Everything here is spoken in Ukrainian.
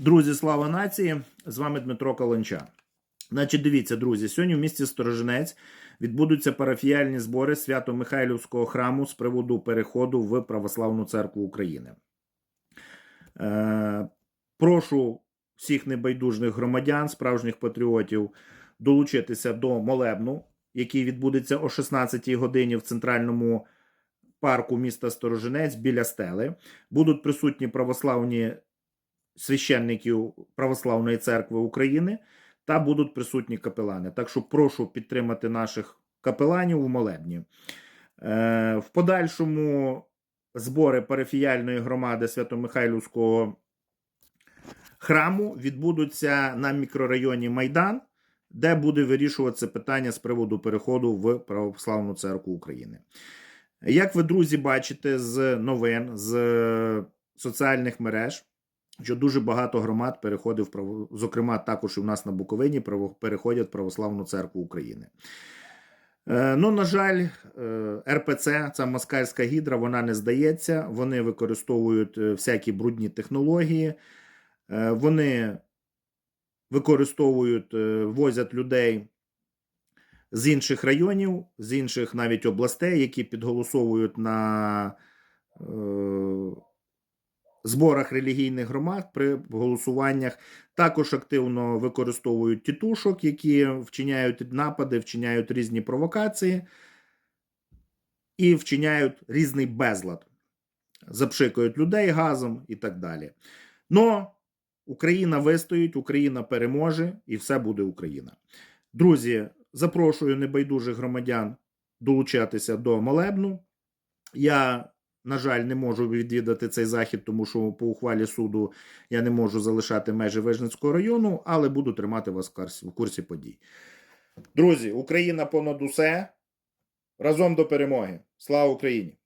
Друзі, слава нації! З вами Дмитро Каланча. Значить, дивіться, друзі, сьогодні в місті Сторожинець відбудуться парафіяльні збори Свято-Михайлівського храму з приводу переходу в Православну церкву України. Е, прошу всіх небайдужних громадян, справжніх патріотів долучитися до молебну, який відбудеться о 16-й годині в центральному парку міста Сторожинець біля стели. Будуть присутні православні священників Православної церкви України та будуть присутні капелани. Так що прошу підтримати наших капеланів у молебні. Е, в подальшому збори парафіяльної громади Свято-Михайлівського храму відбудуться на мікрорайоні Майдан, де буде вирішуватися питання з приводу переходу в Православну церкву України. Як ви, друзі, бачите з новин, з соціальних мереж, що дуже багато громад переходив зокрема, також і у нас на Буковині переходять в Православну церкву України. Е, Ну, на жаль, е, РПЦ, ця москальська гідра, вона не здається. Вони використовують е, всякі брудні технології, вони використовують, возять людей з інших районів, з інших навіть областей, які підголосовують на зборах релігійних громад при голосуваннях. Також активно використовують тітушок, які вчиняють напади, вчиняють різні провокації і вчиняють різний безлад, запшикують людей газом і так далі. Но Україна вистоїть, Україна переможе і все буде Україна. Друзі, запрошую небайдужих громадян долучатися до молебну. Я, на жаль, не можу відвідати цей захід, тому що по ухвалі суду я не можу залишати межі Вижницького району, але буду тримати вас в курсі подій. Друзі, Україна понад усе. Разом до перемоги. Слава Україні!